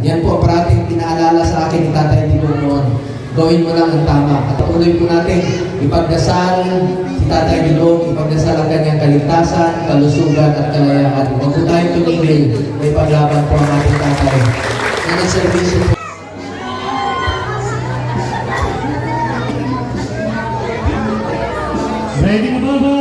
Yan po ang parating pinaalala sa akin ni Tatay Digong noon. Gawin mo lang ang tama. At patuloy po natin ipagdasal si Tatay Digong, ipagdasal ang kanyang kaligtasan, kalusugan at kalayaan. Huwag po tayong tumigil. May paglaban po ang ating tatay. Na nagservisyo po. Ready na ba ba?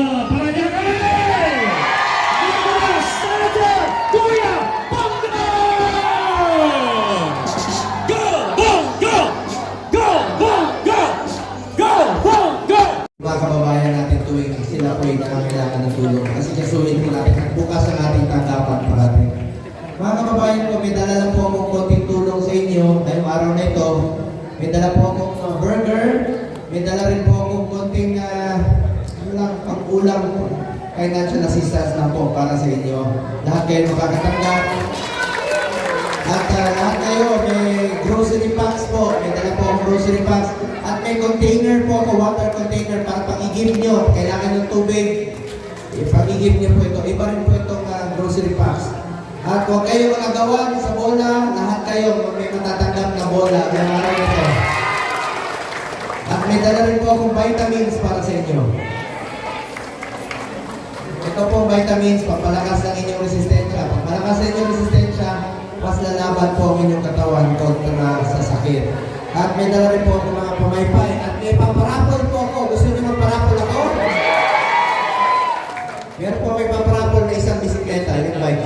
May dala po akong uh, burger, may dala rin po akong konting uh, ano lang, pang-ulam financial assistance lang po para sa inyo. Lahat kayo makakatanggap. At uh, lahat kayo, may grocery packs po. May dala po akong grocery packs. At may container po ako, water container para pag-igib nyo. Kailangan ng tubig. Eh, Pag-igib nyo po ito. Iba rin po itong uh, grocery packs. At huwag kayo magagawan sa bola. Lahat kayo may matatanggap na bola. Araw ito. At may dala rin po akong vitamins para sa inyo. Ito po vitamins, pampalakas ng inyong resistensya. Pampalakas ng inyong resistensya, mas lalaban po ang inyong katawan kontra sa sakit. At may dala rin po ako mga pamaypay. At may paparapol po ako. Gusto niyo magparapol ako? Meron po may paparapol na isang bisikleta. Yung bike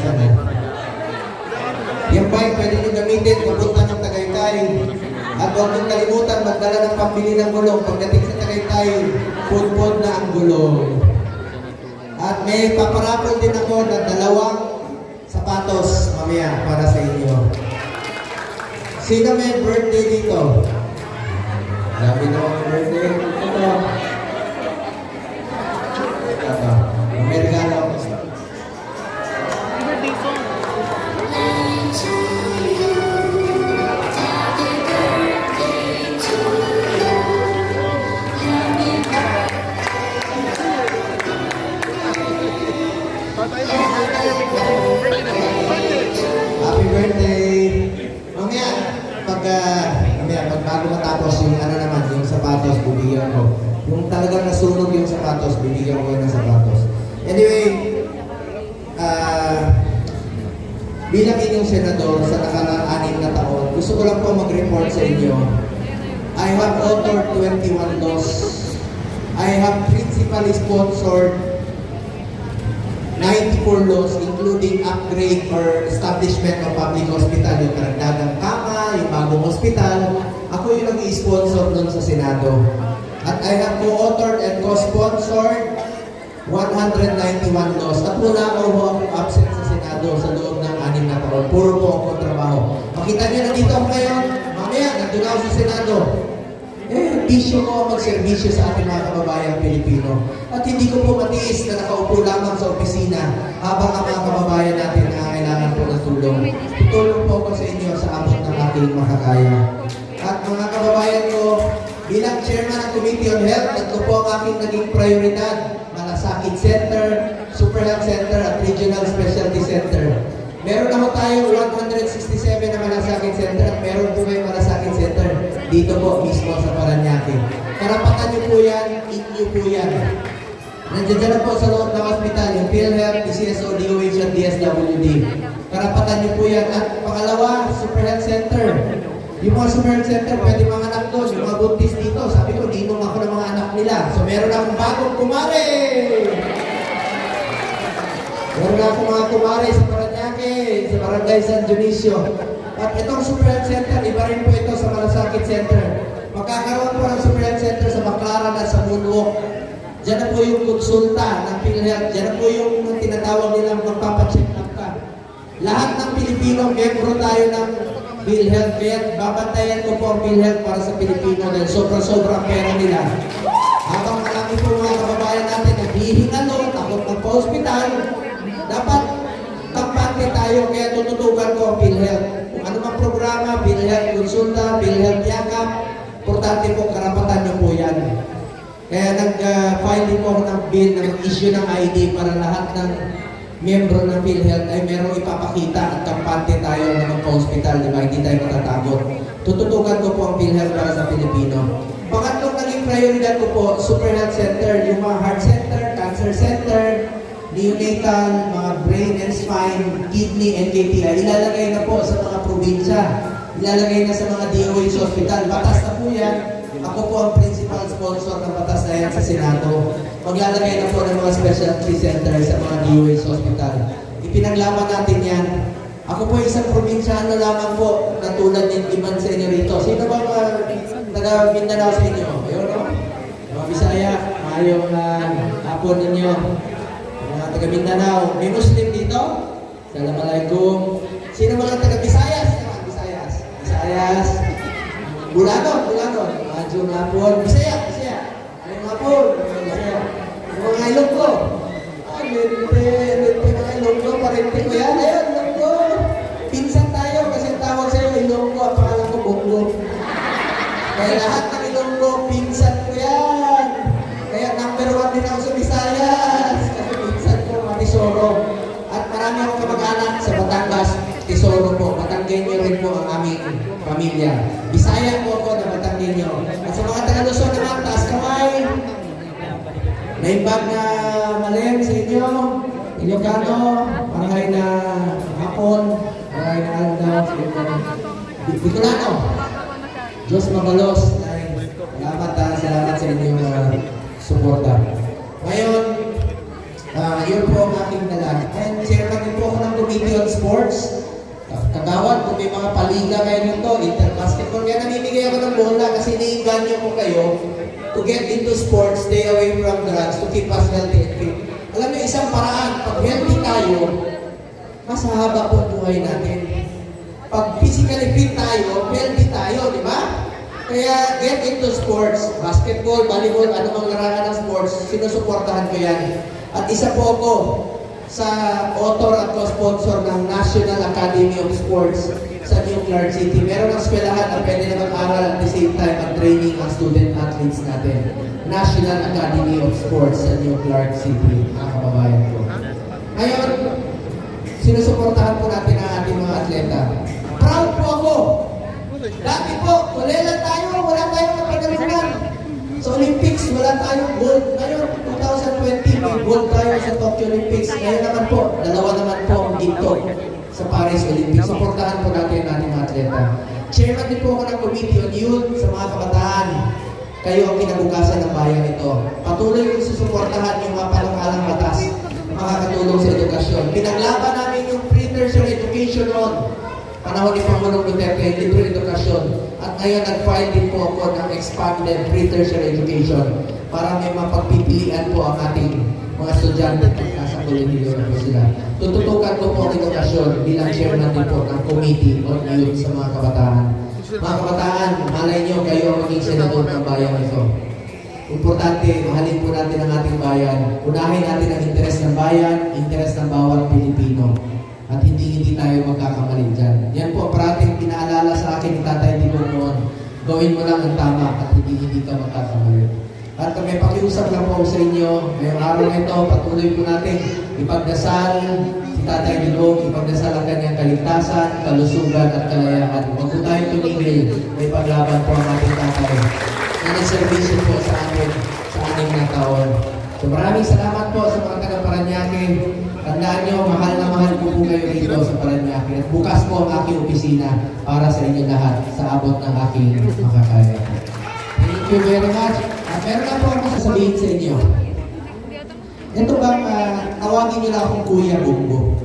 Yung bike pwede niyo gamitin papunta ng Tagaytay. At huwag niyong kalimutan magdala ng pambili ng gulong. Pagdating sa Tagaytay, pudpud na ang gulong. At may paparapol din ako ng dalawang sapatos mamaya para sa inyo. Sino may birthday dito? Sabi na birthday. Ito. Ko. Yung talagang nasunog yung sapatos, bibigyan ko ng sapatos. Anyway, ah, bilang inyong senador sa nakaraang anim na taon, gusto ko lang po mag-report sa inyo. I have authored 21 laws. I have principally sponsored 94 laws including upgrade or establishment of public hospital, yung karagdagang kama, yung bagong hospital. Ako yung nag-i-sponsor nun sa Senado. At I have co-authored and co-sponsored 191 laws. At wala ako akong absent sa Senado sa loob ng anim na taon. Puro po ako trabaho. Makita niyo na dito ako ngayon. Mamaya, nandun ako sa Senado. Eh, bisyo ko ang magserbisyo sa ating mga kababayang Pilipino. At hindi ko po matiis na nakaupo lamang sa opisina habang ang mga kababayan natin na kailangan po ng tulong. Tutulong po ako sa inyo sa abot ng aking makakaya. Aking naging prioridad. Malasakit Center, Super Health Center at Regional Specialty Center. Meron ako tayong 167 na malasakit center at meron po kayo malasakit center dito po mismo sa Paranaque. Karapatan niyo po yan, inyo po yan. Nandiyan dyan po sa loob ng hospital, yung PhilHealth, PCSO, DOH at DSWD. Karapatan niyo po yan. At pangalawa, Super Health Center. Yung mga Super Center, pwede mga anak doon, yung mga buntis dito. Sabi ko, dinom ako ng mga anak nila. So meron akong bagong kumare! Meron ako mga kumare sa Paranaque, sa Barangay San Dionisio. At itong Super Center, iba rin po ito sa Malasakit Center. Magkakaroon po ng Super Center sa Baclaran at sa Moonwalk. Diyan na po yung konsulta ng PhilHealth. Diyan na po yung tinatawag nilang magpapacheck up ka. Lahat ng Pilipino, membro tayo ng PhilHealth. Kaya babantayan ko po ang PhilHealth para sa Pilipino dahil sobrang-sobrang pera nila. Habang marami po mga kababayan natin na hihingalo, takot magpa-hospital, dapat kampante tayo kaya tututugan ko ang PhilHealth. Kung ano mang programa, PhilHealth Konsulta, PhilHealth Yakap, importante po karapatan niyo po yan. Kaya nag-file din po ako ng bill na mag-issue ng ID para lahat ng miyembro ng PhilHealth ay merong ipapakita at kampante tayo ng mga hospital, di ba? Hindi tayo matatakot. Tututukan ko po ang PhilHealth para sa Pilipino. Pangatlong naging prioridad ko po, Super Health Center, yung mga heart center, cancer center, neonatal, mga brain and spine, kidney, and KTI, ilalagay na po sa mga probinsya. Ilalagay na sa mga DOH hospital. Batas na po yan. Ako po ang principal sponsor ng batas na yan sa Senado. Maglalagay na po ng mga specialty center sa mga DOH hospital. Ipinaglaban natin yan. Ako po isang probinsyano lamang po na tulad ng iman inyo rito. Sino ba mga taga Mindanao sa inyo? Ayun no? Mga Bisaya, mayong uh, hapon ninyo. Mga taga Mindanao. May Muslim dito? Assalamualaikum. Sino mga taga Visayas? naman? Visayas. Visayas. Bulanon, Bulanon. Medyo po. Bisaya, Bisaya. Ay mga po. Bisaya. Yung mga Ilonggo. Ay, lente, lente mga Ilonggo. Parente ko yan. Ayun, Ilonggo. Pinsan tayo kasi ang tawag sa'yo Ilonggo. Ang pangalan ko Bongo. Kaya lahat ng Ilonggo, pinsan ko yan. Kaya number one din ako sa Visayas. Kasi pinsan ko, mga Tesoro. At marami akong kamag-anak sa Batangas. Tesoro po. Batanggenyo rin po ang aming pamilya. Bisaya po ako na Batanggenyo. At sa mga taga-Luzon naman, taas kamay. May bag na malim sa inyo. Ilocano, marangay na hapon, marangay na aldaw. Bicolano. Diyos magalos. Ay, Salamat, ah, salamat sa inyong uh, suporta. Ngayon, ah, yun po ang aking dala. And chairman din po ako ng Committee on Sports. Kagawad, kung may mga paliga kayo nito, interbasketball, kaya namimigay ako ng bola kasi niinganyo ko kayo to get into sports, stay away from drugs, to keep us healthy and isang paraan, pag healthy tayo, mas haba po ang buhay natin pag physically fit tayo, healthy tayo, di ba? Kaya get into sports, basketball, volleyball, anumang larangan ng sports, sinusuportahan ko yan. At isa po ako sa author at co-sponsor ng National Academy of Sports sa New Clark City. Meron ng eskwelahan na pwede na mag-aral at the same time ang training ang student athletes natin. National Academy of Sports sa New Clark City, mga kababayan ko. Ngayon, sinusuportahan po natin ang ating mga atleta. Proud po ako. Dati po, wala lang tayo, wala tayong napagalingan. Sa Olympics, wala tayong gold. Ngayon, 2020, may gold tayo sa Tokyo Olympics. Ngayon naman po, dalawa naman po ang ginto sa Paris Olympics. Suportahan po natin ang ating mga atleta. Chairman din po ako ng Committee on Youth sa mga kabataan. Kayo ang kinabukasan ng bayan ito. Patuloy kong susuportahan yung mga palang-alang batas na makakatulong sa edukasyon. Pinaglaban namin yung pre-tertiary education noon. Panahon ni Pangulong Duterte, libre edukasyon. At ngayon, nag-file din po ako ng expanded pre-tertiary education para may mapagpipilian po ang ating mga estudyante kung nasa kolehiyo na po sila. Tututukan ko po ang edukasyon bilang chairman din po ng Committee on Youth sa mga kabataan. Mga kabataan, malay nyo kayo ang maging senador ng bayan ito. Importante, mahalin po natin ang ating bayan. Unahin natin ang interes ng bayan, interes ng bawat Pilipino. At hindi hindi tayo magkakamali dyan. Yan po, parating pinaalala sa akin ni Tatay Tibor noon. Gawin mo lang ang tama at hindi hindi ka magkakamali. At may pakiusap lang po sa inyo, ngayong araw na ito, patuloy po natin ipagdasal si Tatay Dilong, ipagdasal ang kanyang kaligtasan, kalusugan at kalayaan. Huwag po tayo tumigil, may paglaban po ang ating tatay na nagservisyo po sa atin sa aning na taon. So maraming salamat po sa mga taga Paranaque. Tandaan nyo, mahal na mahal po po kayo dito sa Paranaque. At bukas po ang aking opisina para sa inyo lahat sa abot ng aking makakaya. Thank you very much. Meron na po ako sasabihin sa inyo. Ito bang uh, tawagin lang akong Kuya Bungo?